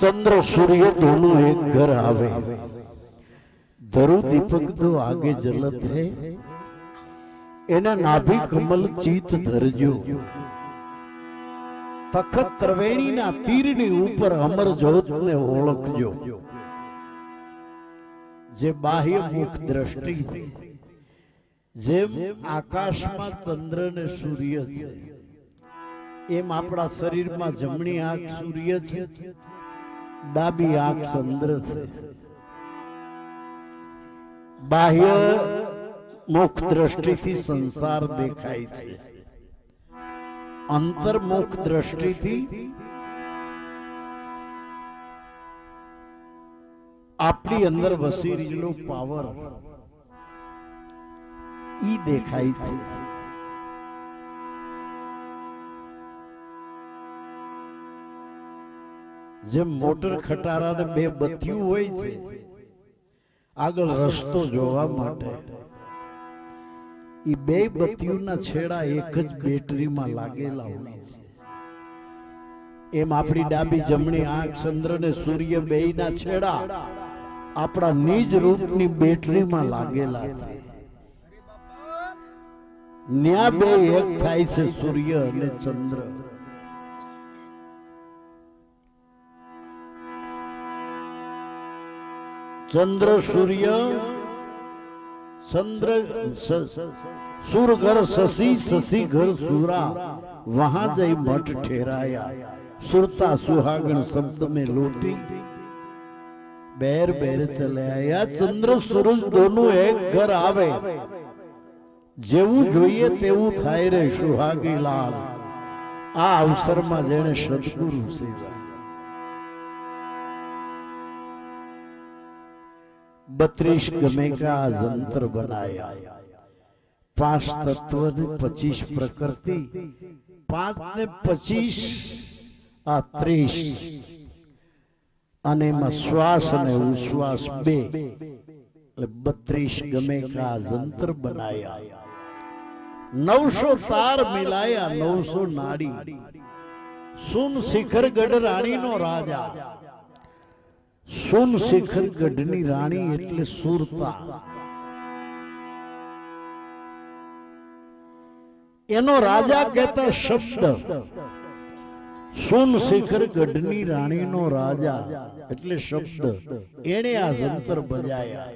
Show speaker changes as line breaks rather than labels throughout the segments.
ચંદ્ર સૂર્ય દોનો એક ઘર આવે. ધરુ દીપક તો આગે જલત હે. એને નાભી કમલ ચિત ધરજો. તખત ત્રવેણીના તીરની ઉપર અમર જોતને ઓળખજો. જે બાહ્ય મુખ દ્રષ્ટિ જેમ આકાશમાં ચંદ્ર ને સૂર્ય છે, એમ આપણા શરીરમાં જમણી આંખ સૂર્ય છે ડાબી આંખ ચંદ્ર બાહ્ય મુખ દ્રષ્ટિથી સંસાર દેખાય છે. અંતર્મુખ દ્રષ્ટિથી આપણી અંદર વસી રહેલો પાવર ઈ દેખાય છે. જેમ મોટર ખટારાને બે બથિયું હોય છે, આગળ રસ્તો જોવા માટે. એ બે બત્તીઓના છેડા એક જ બેટરીમાં લાગેલા હોય છે. એમ આપણી ડાબી જમણી આંખ ચંદ્ર ને સૂર્ય બેયના છેડા આપણા નિજ રૂપની બેટરીમાં લાગેલા છે. ન્યા બે એક થાય છે સૂર્ય અને ચંદ્ર. ચંદ્ર સૂર્ય, ચંદ્ર સુર ઘર સસી સસી ઘર સુરા. વહા જઈ મઠ ઠેરાયા. સુરતા સુહાગણ શબ્દ મેં લોટી. બેર બેર ચલે આયા. ચંદ્ર સૂરજ દોનું એક ઘર આવે. જેવું જોઈએ તેવું થાય રે સુહાગી લાલ આ અવસરમાં જેણે સદગુરુ સેવા. બત્રીસ ગમે જંતર બનાયા. પાંચ તત્વ ને પચીસ પ્રકૃતિ, પાંચ ને પચીસ આ ત્રીસ. અને એમાં શ્વાસ અને ઉશ્વાસ બે. એટલે બત્રીસ ગમે કા જંતર બનાયા. નવસો તાર મિલાયા, નવસો નાડી. સુન શિખર ગઢ રાણીનો રાજા. સુન શિખર ગઢની રાણી એટલે સુરતા. એનો રાજા કહેતા શબ્દ સુન શિખર ગઢની રાણીનો રાજા એટલે શબ્દ એને આ જંતર બજાયા.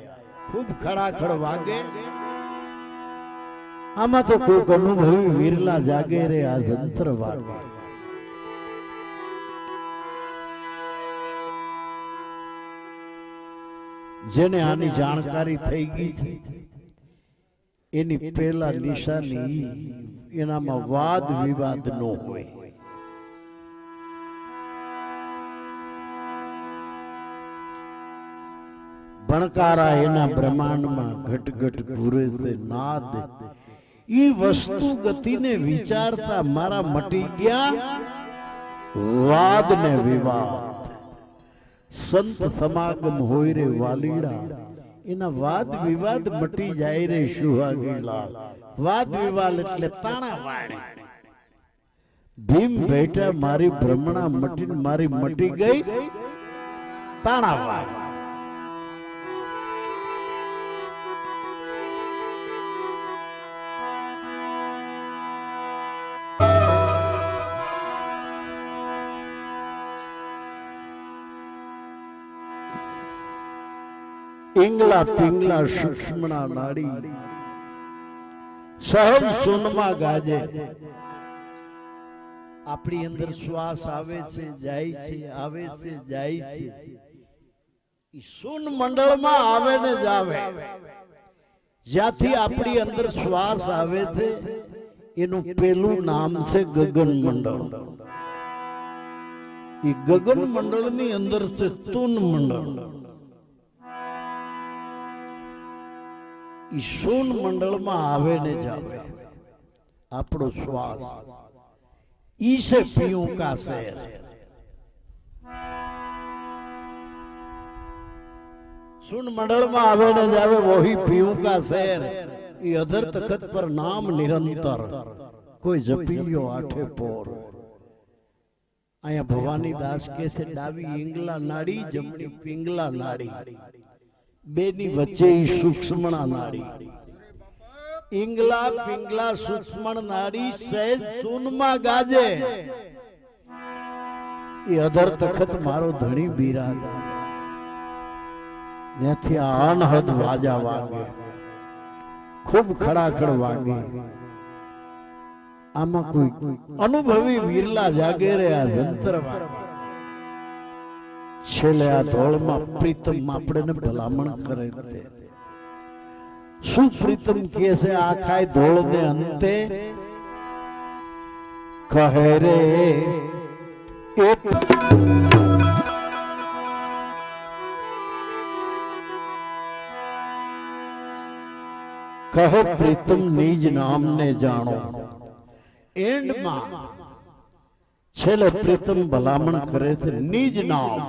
ખૂબ ખડાખડ વાગે. આમાં તો કોઈક અનુભવી વીરલા જાગે રે, આ જંતર વાગે. જેને આની જાણકારી થઈ ગઈ છે. એની પહેલા નિશાની એનામાં વાદ વિવાદ ન હોય. ભણકારા એના બ્રહ્માંડમાં ઘટ ઘટ ઘૂરે છે નાદ. ઈ વસ્તુ ગતિને વિચારતા મારા મટી ગયા? વાદ ને વિવાદ. સંત સમાગમ હોય રે વાલીડા. એના વાદ વિવાદ મટી જાય રે સુહાગી લાલ વાદ વિવાદ એટલે તાણા વાણી ભીમ બેટા મારી ભ્રમણા મટીને મારી મટી ગઈ તાણા વાણી ઈંગલા પિંગલા સૂક્ષ્મના નાડી. સહજ સુનમાં ગાજે. આપણી અંદર શ્વાસ આવે છે, જાય છે, આવે છે, જાય છે. સુન મંડળમાં આવે ને જ આવે. જ્યાંથી આપણી અંદર શ્વાસ આવે છે, એનું પેલું નામ છે ગગન મંડળ. એ ગગન મંડળની અંદર છે તુન મંડળ. ઈ શૂન મંડળમાં આવે ને જ આવે આપણો શ્વાસ. ઈ છે કા શહેર સુન મંડળમાં આવે ને જ આવે વહી પીયું કા શહેર ઈ અધર તખત પર નામ નિરંતર. કોઈ જપી લ્યો આઠે પોર. અહીંયા ભવાની દાસ કે છે, ડાબી ઈંગલા નાડી, જમણી પિંગલા નાડી. બેની વચ્ચે સૂક્ષ્મણા નાડી. ઇંગલા પિંગલા સૂક્ષ્મણ નાડી સહેજ સૂનમાં ગાજે. એ અધર તખત મારો ધણી બિરાજા. ત્યાંથી આ અનહદ વાજા વાગે. ખૂબ ખડાખડ વાગે. આમાં કોઈ અનુભવી વીરલા જાગે રે આ જંતર વાગે. છેલ્લે આ ધોળમાં પ્રીતમ આપણે ભલામણ કરે તે. શું પ્રીતમ કે છે આખાય ધોળ ને અંતે? કહે રે, એક કહે પ્રીતમ નિજ નામને જાણો. એન્ડમાં છેલ્લે પ્રીતમ ભલામણ કરે છે નિજ નામ.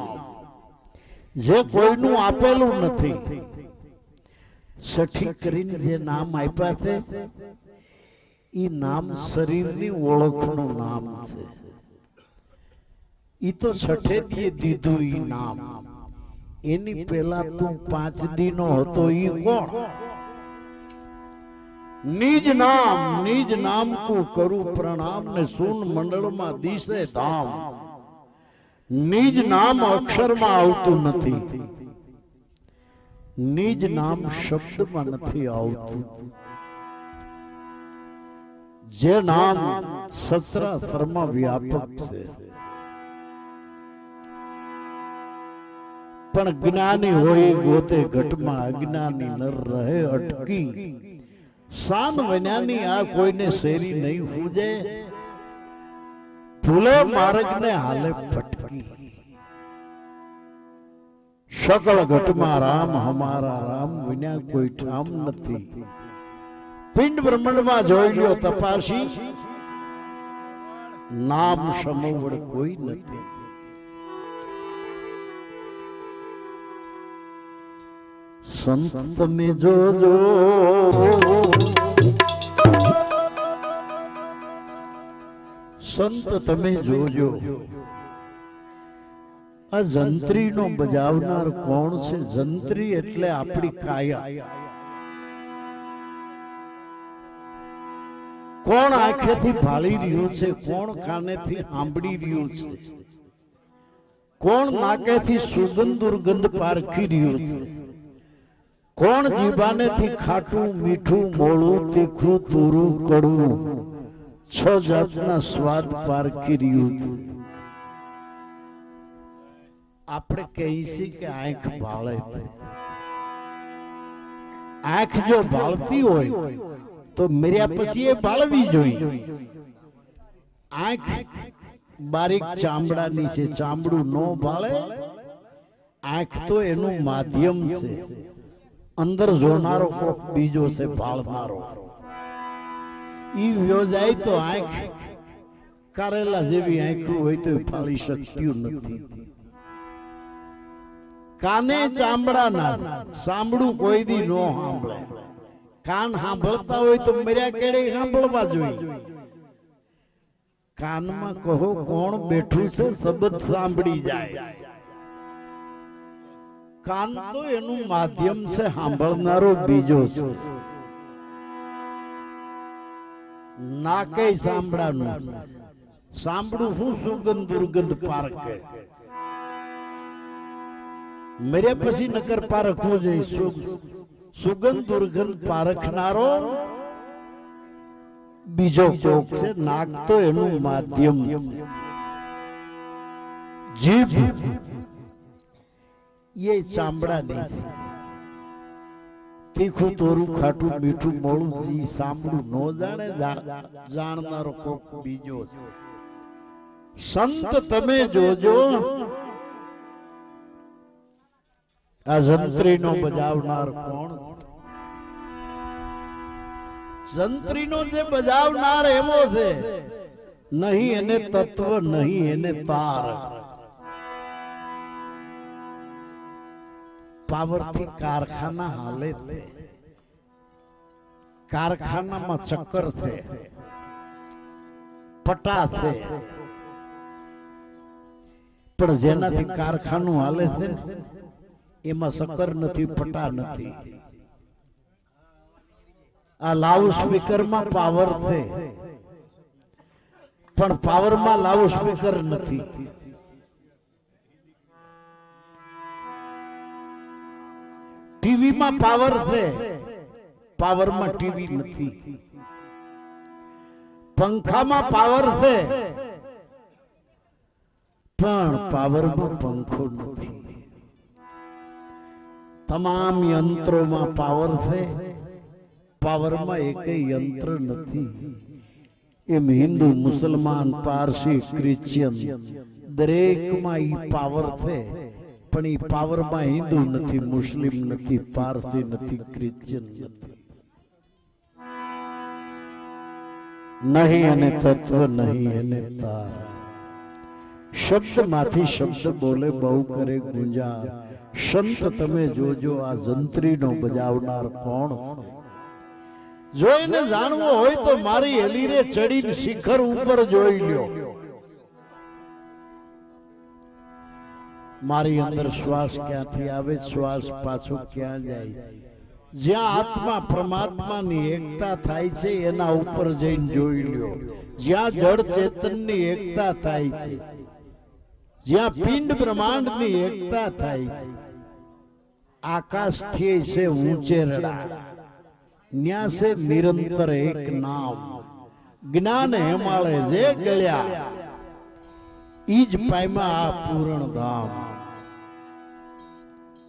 જે કોઈનું આપેલું નથી. સઠી કરીને જે નામ આપ્યા છે એ નામ શરીરની ઓળખનું નામ છે. એ તો છઠેદીએ દીધું એ નામ. એની પેલા તું પાંચ દી નો હતો એ કોણ? નિજ નામ નિજ નામ કો કરું પ્રણામ ને સુન મંડળમાં દિશે ધામ. નિજ નામ અક્ષરમાં આવતું નથી. નિજ નામ શબ્દમાં નથી આવતું. જે નામ સત્રાસરમાં વ્યાપક છે. પણ જ્ઞાની હોય ગોતે ઘટમાં અજ્ઞાની નર રહે, અટકી. શાન વન્યાની આ કોઈને શેરી નહીં પૂજે ભૂલે માર્ગને હાલે ફટકી. સકળ ઘટમાં રામ હમારા રામ વિના કોઈ ઠામ નથી. પિંડ બ્રહ્માંડમાં જોઈ લ્યો તપાસી. નામ સમવડ કોઈ નથી. સંત તમે જોજો. સંત તમે જોજો. આ જંત્રીનો બજાવનાર કોણ છે? જંત્રી એટલે આપણી કાયા. કોણ આંખેથી ભાળી રહ્યું છે? કોણ કાનેથી સાંભળી રહ્યું છે? કોણ નાકેથી સુગંધ દુર્ગંધ પારખી રહ્યું છે? કોણ જીભાનેથી ખાટું મીઠું મોળું તીખું તુરું કડવું? છ જાતના સ્વાદ પાર છે આપણે કહી છીએ કે આંખ ભાળે આંખ જો ભાળતી હોય તો મર્યા પછી એ ભાળવી જોઈએ. આંખ બારીક ચામડાની છે, ચામડું ન ભાળે. આંખ તો એનું માધ્યમ છે. અંદર જોનારો કોક બીજો છે, ભાળનારો. ઈ યોજાય તો આંખ. કારેલા જેવી આંખું હોય તો ફાળી શકતું નથી. કાને ચામડા ના સાંભળું કોઈ દી નો સાંભળે. કાન સાંભળતા હોય તો મર્યા કેડે સાંભળવા જોઈએ. કાનમાં કહો કોણ બેઠું છે, શબ્દ સાંભળી જાય. કાન તો એનું માધ્યમ છે, સાંભળનારો બીજો છે. નાકે સાંભળાનું. સાંભળું શું સુગંધ દુર્ગંધ પારકે. મેરે પછી નકર પારખવું જોઈએ સુગંધ દુર્ગંધ પારખનારો બીજો કોક છે. નાક તો એનું માધ્યમ. જીભ. એ ચામડા છે તીખું તોરું, ખાટું મીઠું મોળું જી સાંભળું, નો જાણે જાણનારો કોક બીજો છે. સંત તમે જોજો. આ જંત્રીનો બજાવનાર કોણ જંત્રીનો જે બજાવનાર એવો છે. નહીં એને તત્વ, નહીં એને તાર. પાવરથી કારખાના હાલે કારખાનામાં ચક્કર છે. પટા છે. પણ જેનાથી કારખાનું હાલે છે એમાં ચક્કર નથી, પટા નથી. આ લાઉડ સ્પીકરમાં પાવર છે. પણ પાવરમાં લાઉડ સ્પીકર નથી. ટીવીમાં પાવર છે. પાવરમાં ટીવી નથી. પંખામાં પાવર છે. પણ પાવરમાં પંખો નથી. તમામ યંત્રોમાં પાવર છે. પાવરમાં એક યંત્ર નથી. એમ હિન્દુ, મુસલમાન, પારસી, ક્રિશ્ચિયન દરેકમાં ઈ પાવર છે. પણ એ પાવરમાં હિન્દુ નથી, મુસ્લિમ નથી, પારસી નથી, ક્રિશ્ચિયન નથી. નહીં અને તત્વ, નહીં અને તાર. શબ્દમાંથી શબ્દ બોલે, બહુ કરે, ગુંજા. સંત તમે જોજો, આ જંત્રીનો બજાવનાર કોણ જોઈને જાણવું હોય તો મારી હેલીરે ચડીને શિખર ઉપર જોઈ લ્યો. મારી અંદર શ્વાસ ક્યાંથી આવે? શ્વાસ પાછો ક્યાં જાય? જ્યાં આત્મા પરમાત્માની એકતા થાય છે, એના ઉપર જઈને જોઈ લ્યો. જ્યાં જળ ચેતનની એકતા થાય છે, જ્યાં પિંડ બ્રહ્માંડની એકતા થાય છે. આકાશથી છે ઊંચેરડા ન્યા છે નિરંતર એક નામ. જ્ઞાન હેમાળે જે ગળ્યા ઈજ પાયમાં આ પૂરણ ધામ.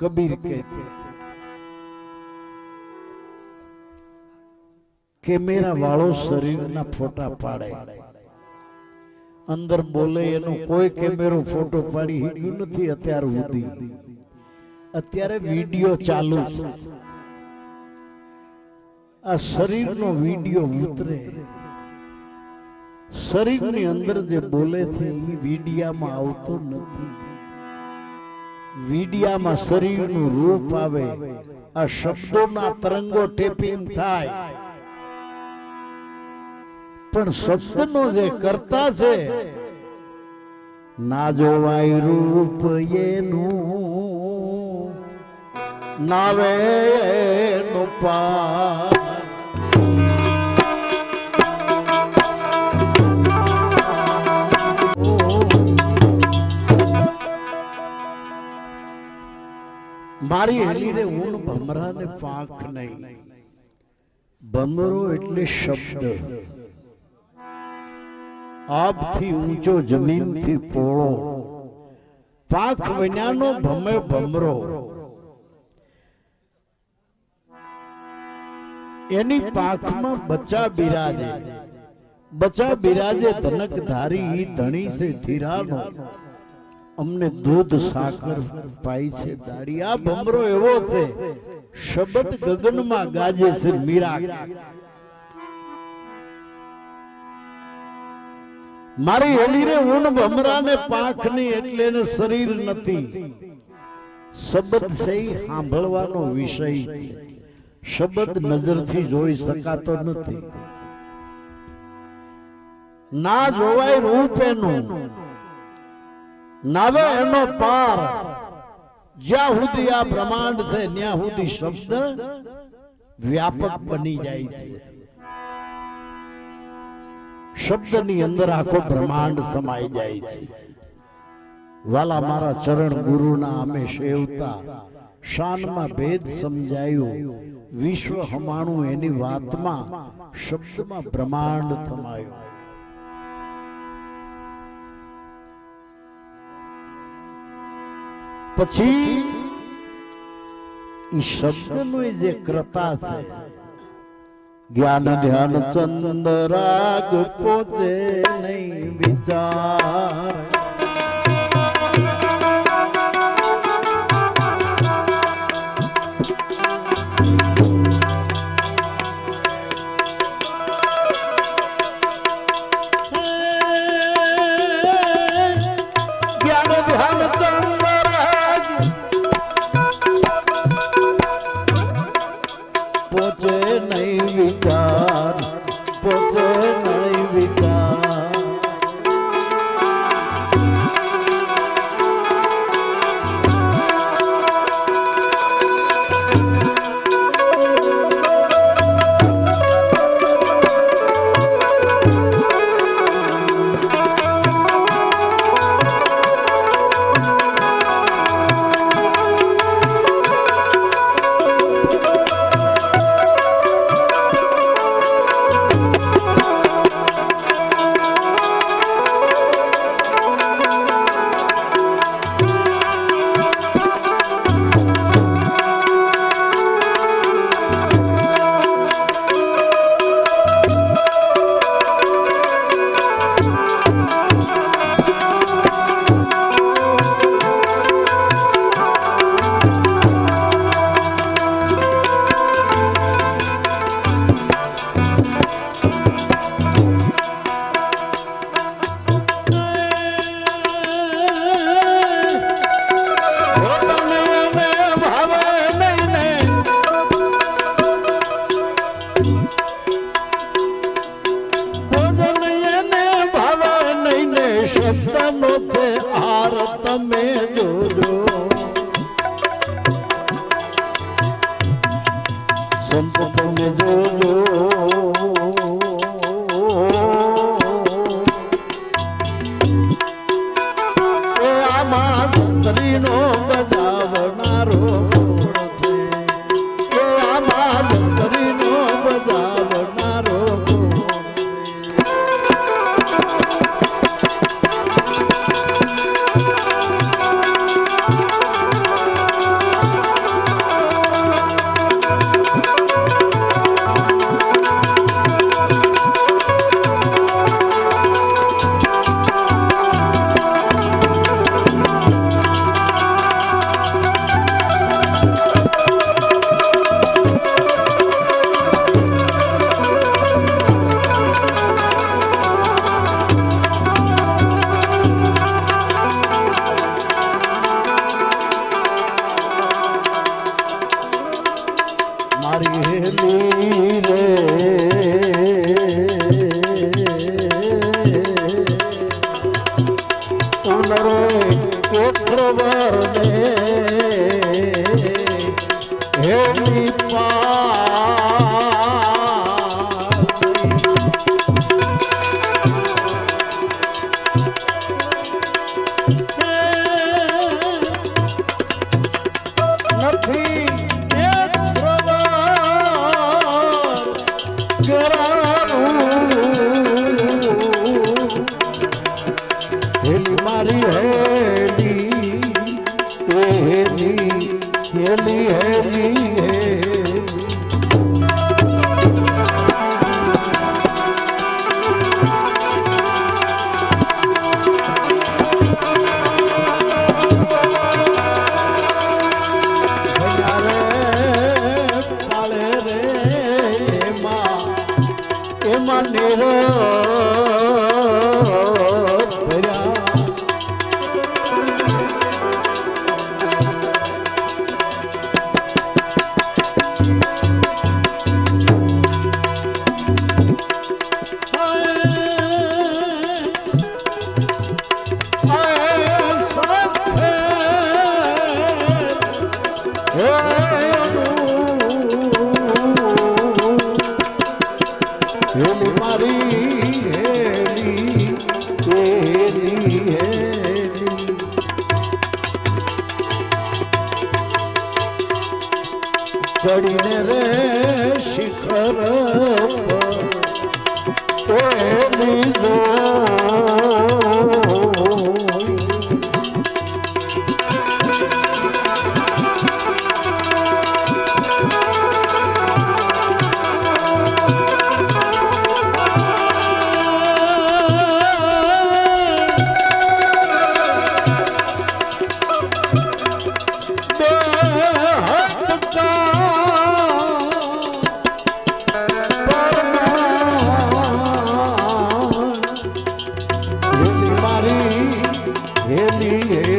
કબીર કહેતે કેમેરા વાળો શરીરના ફોટા પાડે. અંદર બોલે એનો કોઈ કેમેરો ફોટો પાડી હીડ્યું નથી અત્યાર સુધી. અત્યારે વીડિયો ચાલુ છે. આ શરીરનો વીડિયો ઉતરે. શરીરની અંદર જે બોલે છે એ વિડિયામાં આવતો નથી. વિડિયામાં શરીરનું રૂપ આવે, આ શબ્દોના તરંગો ટેપિંગ થાય. પણ શબ્દનો જે કરતા છે, ના જોવાય રૂપ એનું નાવે એનું પાર. મારી હેલી રે ઊન ભમરા ને પાંખ નહીં. ભમરો એટલે શબ્દ. આપથી ઊંચો જમીનથી પોળો. પાંખ વિનાનો ભમે ભમરો. એની પાંખમાં બચ્ચા બિરાજે. બચ્ચા બિરાજે ધનક ધારી ધણી છે ધીરાનો. અમને દૂધ સાકર પાઈ છે દાડી. આ ભમરો એવો છે શબ્દ ગગનમાં ગાજે છે મીરા મારી હેલીરે ઊન ભમરાને પાંખની એટલે એને શરીર નથી. શબ્દ છે સાંભળવાનો વિષય છે. શબ્દ નજરથી જોઈ શકાતો નથી. ના જોવાય રૂપ એનું નાવે એનો પાર. જ્યાં સુધી આ બ્રહ્માંડ છે, ત્યાં સુધી શબ્દ વ્યાપક બની જાય છે. શબ્દની અંદર આખો બ્રહ્માંડ સમાઈ જાય છે. વાલા મારા ચરણ ગુરુના અમે સેવતા શાનમાં ભેદ સમજાયું. વિશ્વ હમાણું એની વાતમાં શબ્દમાં બ્રહ્માંડ થમાયું પછી ઈ શબ્દનો જે ક્રતા છે જ્ઞાન ધ્યાન ચંદ રાગ પોચે નહીં વિચાર. ઉનરે કેસરવર ને ચડીને રે શિખર હેલી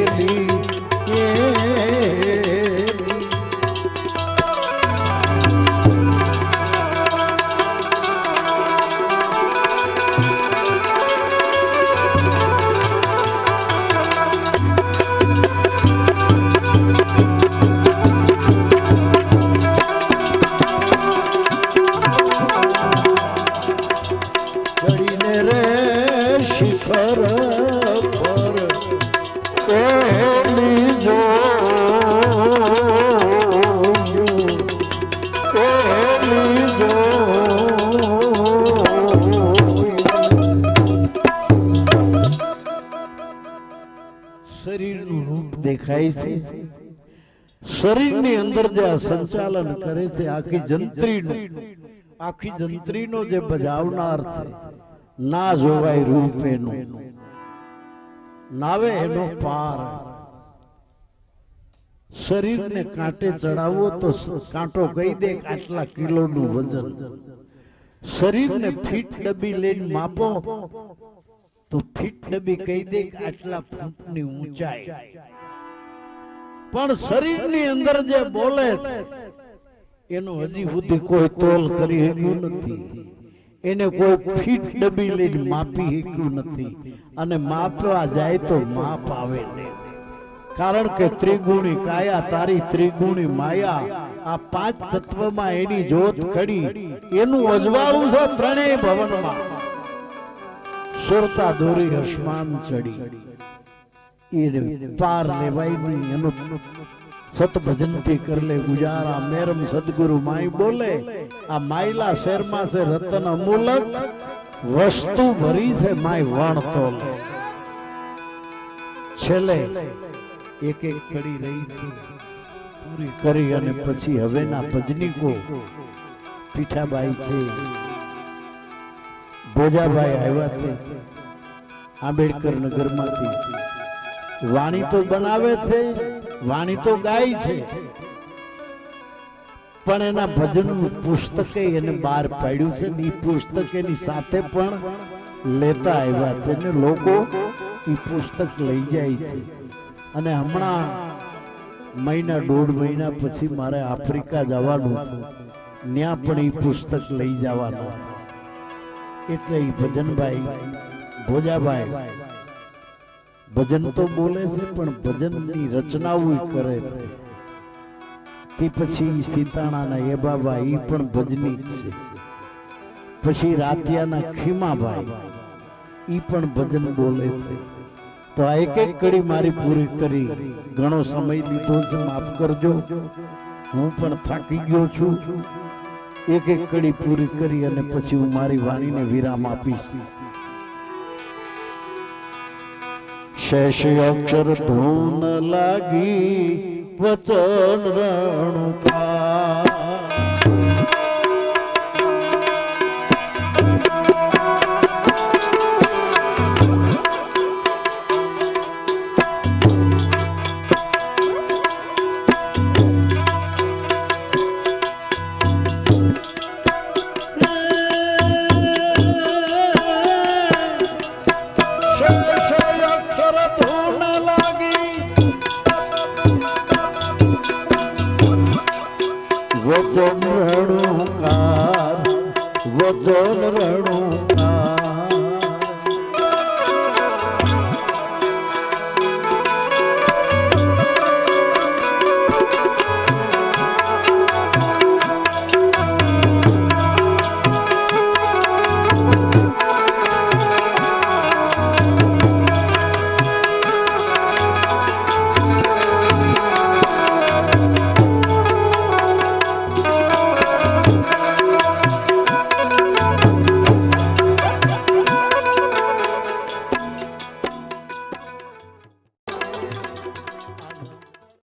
શરીરનું રૂપ દેખાય છે. શરીરની અંદર જે આ સંચાલન કરે છે, આખી જંત્રીનું, આખી જંત્રીનો જે બજાવનાર છે, ના જોવાય રૂપ એનું નાવે એનો પાર. શરીરને કાંટે ચડાવવો તો કાંટો કહી દે આટલા કિલોનું વજન. શરીરને ફીટ ડબી લઈને માપો. તો ફીટ ડબ્બી કહી દે કે આટલા ફૂટની ઊંચાઈ. પણ શરીરની અંદર જે બોલે એનો હજી સુધી કોઈ તોલ કરી શક્યું નથી. એને કોઈ ફીટ ડબી લઈને માપી શક્યું નથી. અને માપવા જાય તો માપ આવે કારણ કે ત્રિગુણી કાયા, તારી ત્રિગુણી માયા, આ પાંચ તત્વમાં એની જોત કડી એનું અજવાળું છે ત્રણેય ભવનમાં. સુરતા દોરી હસમાન ચડી. એ પાર લેવાય નહીં એનું સત ભજનથી કર લે ગુજારા. મેરમ સદગુરુ માઈ બોલે, આ માયલા શેરમાં છે રતન અમૂલક? વસ્તુ ભરી છે માય વણતો છેલ્લે એક એક કડી રહી પૂરી કરી અને પછી હવેના ભજનીકો પીઠાબાઈ છે. ભોજાભાઈ આવ્યા છે આંબેડકર નગરમાંથી. વાણી તો બનાવે છે, વાણી તો ગાય છે, પણ એના ભજનનું પુસ્તકે એને બહાર પાડ્યું છે ને એ પુસ્તક એની સાથે પણ લેતા આવ્યા છે ને લોકો એ પુસ્તક લઈ જાય છે. અને હમણાં મહિના દોઢ મહિના પછી મારે આફ્રિકા જવાનું ત્યાં પણ એ પુસ્તક લઈ જવાનું એટલે ભજનભાઈ, ભોજાભાઈ, ભજન તો બોલે છે, પણ ભજનની રચનાઓ કરે તે પછી સીતાણાના એ બાબા એ પણ ભજની છે. પછી રાતિયાના ખીમાભાઈ એ પણ ભજન બોલે છે. તો આ એક એક કડી મારી પૂરી કરી. ઘણો સમય લીધો છે, માફ કરજો. હું પણ થાકી ગયો છું. એક એક કડી પૂરી કરી અને પછી હું મારી વાણીને વિરામ આપીશ. શેષ અક્ષર ધૂન લાગી, વચન રણુકા. from